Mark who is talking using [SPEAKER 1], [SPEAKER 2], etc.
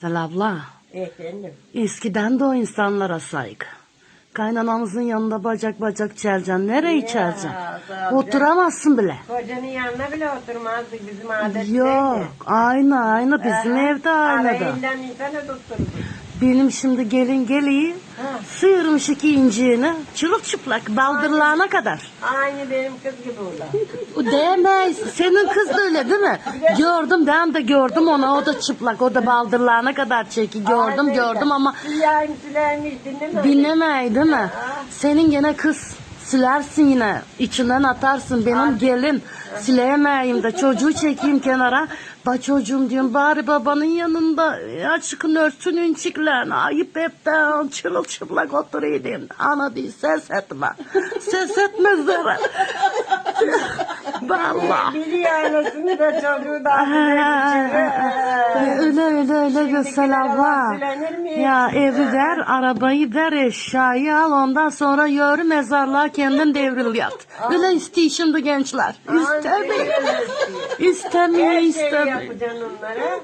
[SPEAKER 1] Güzel abla,
[SPEAKER 2] Efendim.
[SPEAKER 1] eskiden de o insanlara saygı. Kaynanamızın yanında bacak bacak çeleceksin. Nereye
[SPEAKER 2] Ya.
[SPEAKER 1] Oturamazsın bile.
[SPEAKER 2] Kocanın yanına bile oturmazdık bizim adetteydi.
[SPEAKER 1] Yok, aynı aynı bizim evde aynı da.
[SPEAKER 2] Arayından insana tutturdu.
[SPEAKER 1] Benim şimdi gelin geliği
[SPEAKER 2] Ha.
[SPEAKER 1] sıyırmış iki inciğini çırılçıplak baldırlarına kadar.
[SPEAKER 2] Aynı benim kız gibi o da.
[SPEAKER 1] Değmez. Senin kız da öyle değil mi? Gördüm ben de gördüm onu. O da çıplak. O da baldırlarına kadar çeki. Gördüm gördüm ama
[SPEAKER 2] Siyahım silermiş dinleme.
[SPEAKER 1] dinlemey değil mi? Senin gene kız silersin yine. içinden atarsın. Benim gelin sileyemeyim de çocuğu çekeyim kenara. Ba çocuğum diyorum bari babanın yanında ya çıkın örtün inciklen. Ayıp hep ben çırılçıplak oturayım. Ana değil ses etme. Ses etme zara. Vallahi.
[SPEAKER 2] Biri ailesini de çocuğu da
[SPEAKER 1] öyle öyle öyle Göksel
[SPEAKER 2] Şimdikiler
[SPEAKER 1] abla. Ya evi ver, arabayı ver, eşyayı al ondan sonra yürü mezarlığa kendin devril yat. Öyle istiyor şimdi gençler. İstemiyor. İstemiyor,
[SPEAKER 2] Her şeyi
[SPEAKER 1] istemiyor.
[SPEAKER 2] yapacaksın onlara.